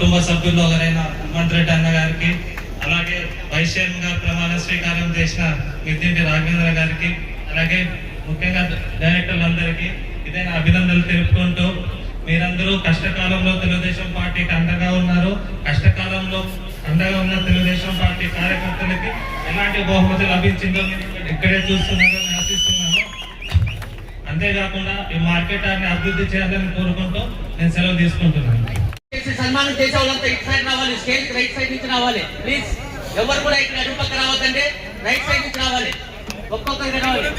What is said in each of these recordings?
కుటుంబ సభ్యుల్లో ఒకరైన హనుమంత్ రెడ్డి అన్న గారికి అలాగే వైస్ చైర్మన్ గారు ప్రమాణ స్వీకారం చేసిన మిద్దింటి రాఘవేంద్ర గారికి అలాగే ముఖ్యంగా డైరెక్టర్లందరికీ ఇదే నా అభినందనలు తెలుపుకుంటూ మీరందరూ కష్టకాలంలో తెలుగుదేశం పార్టీకి అండగా ఉన్నారు. కష్టకాలంలో అండగా ఉన్న తెలుగుదేశం పార్టీ కార్యకర్తలకి ఎలాంటి బహుమతి లభించిందో ఇక్కడే చూస్తున్నారని ఆశిస్తున్నాను. అంతేకాకుండా ఈ మార్కెట్ అభివృద్ధి చేయాలని కోరుకుంటూ నేను సెలవు తీసుకుంటున్నాను. సన్మానం చేసే వాళ్ళంతా ఇటు సైడ్ రావాలి స్టేజ్ రైట్ సైడ్ నుంచి రావాలి. ప్లీజ్ ఎవరు కూడా ఇక్కడ అటు పక్క రావద్దండి. రైట్ సైడ్ నుంచి రావాలి. ఒక్కొక్కరికి రావాలి.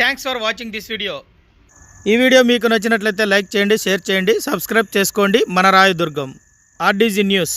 Thanks for watching this video ఈ వీడియో మీకు నచ్చినట్లయితే లైక్ చేయండి షేర్ చేయండి సబ్స్క్రైబ్ చేసుకోండి. మన రాయదుర్గం ఆర్డీజీ న్యూస్.